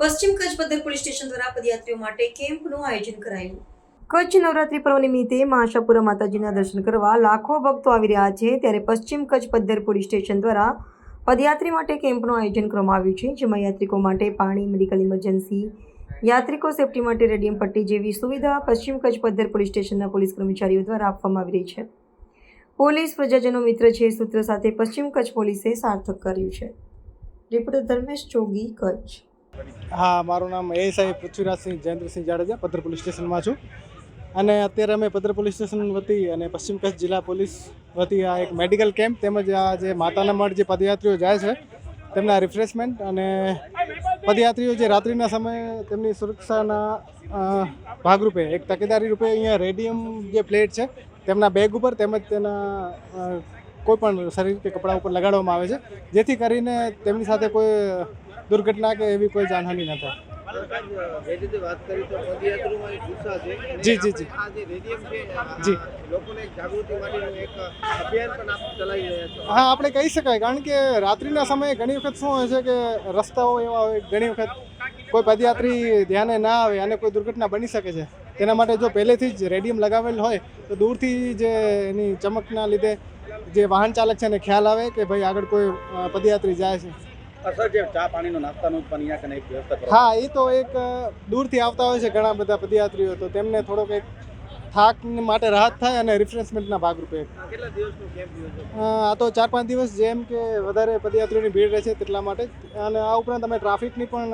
પશ્ચિમ Kutch Paddhar police station દ્વારા પદયાત્રીઓ માટે કેમ્પનું આયોજન કરાયું. કચ્છ નવરાત્રી પર્વ નિમિત્તે મહાશાપુરા માતાજીના દર્શન કરવા લાખો ભક્તો આવી રહ્યા છે. ત્યારે પશ્ચિમ કચ્છ પદ્ધર પોલીસ સ્ટેશન દ્વારા પદયાત્રી માટે કેમ્પનું આયોજન કરવામાં આવ્યું છે, જેમાં યાત્રિકો માટે પાણી, મેડિકલ ઇમરજન્સી, યાત્રિકો સેફટી માટે રેડિયમ પટ્ટી જેવી સુવિધા પશ્ચિમ કચ્છ પદ્ધર પોલીસ સ્ટેશનના પોલીસ કર્મચારીઓ દ્વારા આપવામાં આવી રહી છે. પોલીસ પ્રજાજનો મિત્ર છે, સૂત્ર સાથે પશ્ચિમ કચ્છ પોલીસે સાર્થક કર્યું છે. રિપોર્ટર ધર્મેશ જોગી કચ્છ. હા, મારું નામ એએસઆઈ પૃથ્વીરાજસિંહ જયેન્દ્રસિંહ જાડેજા, પદ્ધર પોલીસ સ્ટેશનમાં છું. અને અત્યારે અમે પદ્ધર પોલીસ સ્ટેશન વતી અને પશ્ચિમ કચ્છ જિલ્લા પોલીસ વતી આ એક મેડિકલ કેમ્પ તેમજ આ જે માતાના મઢ જે પદયાત્રીઓ જાય છે, તેમના રિફ્રેશમેન્ટ અને પદયાત્રીઓ જે રાત્રિના સમયે તેમની સુરક્ષાના ભાગરૂપે, એક તકેદારી રૂપે અહીંયા રેડિયમ જે પ્લેટ છે, તેમના બેગ ઉપર તેમજ તેના કોઈપણ કોઈ પણ શરીર કે કપડા ઉપર લગાડવામાં આવે છે, જેથી કરીને તેમની સાથે કોઈ દુર્ઘટના કે એવી કોઈ જાનહાનિ ન થાય. જે જી, જી, જી. હા આપણે કહી શકાય કારણ કે રાત્રિના સમયે ઘણી વખત શું હોય છે કે રસ્તાઓ એવા હોય ઘણી વખત કોઈ પદયાત્રી ધ્યાને ના આવે અને કોઈ દુર્ઘટના બની શકે છે. તેના માટે જો પહેલેથી જ રેડિયમ લગાવેલ હોય તો દૂરથી જે એની ચમકના લીધે જે વાહન ચાલક છે એને ખ્યાલ આવે કે ભાઈ આગળ કોઈ પદયાત્રી જાય છે. હા એ તો એક દૂરથી આવતા હોય છે ઘણા બધા પદયાત્રીઓ તો તેમને થોડોક એક થાક માટે રાહત થાય અને રિફ્રેશમેન્ટના ભાગરૂપે. આ તો ચાર પાંચ દિવસ જેમ કે વધારે પદયાત્રીઓની ભીડ રહે છે તેટલા માટે અને આ ઉપરાંત અમે ટ્રાફિકની પણ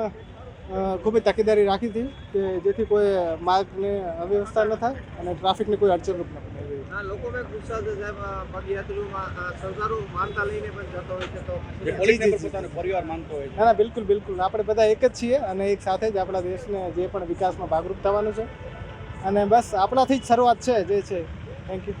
ખૂબ જ તકેદારી રાખી હતી કે જેથી કોઈ માર્ગને અવ્યવસ્થા ન થાય અને ટ્રાફિકની કોઈ અડચણરૂપ ન બને. એવી. લોકો એક ઉત્સાહ છે સાહેબ આ પદયાત્રીઓમાં સરદારો માનતા લઈને પણ જતો હોય છે તો પોલીસને પણ પોતાનો પરિવાર માનતો હોય ના ના બિલકુલ બિલકુલ. આપણે બધા એક જ છીએ અને એક સાથે જ આપણા દેશને જે પણ વિકાસમાં ભાગરૂપ થવાનું છે. અને બસ આપણાથી જ શરૂઆત છે જે છે. Thank you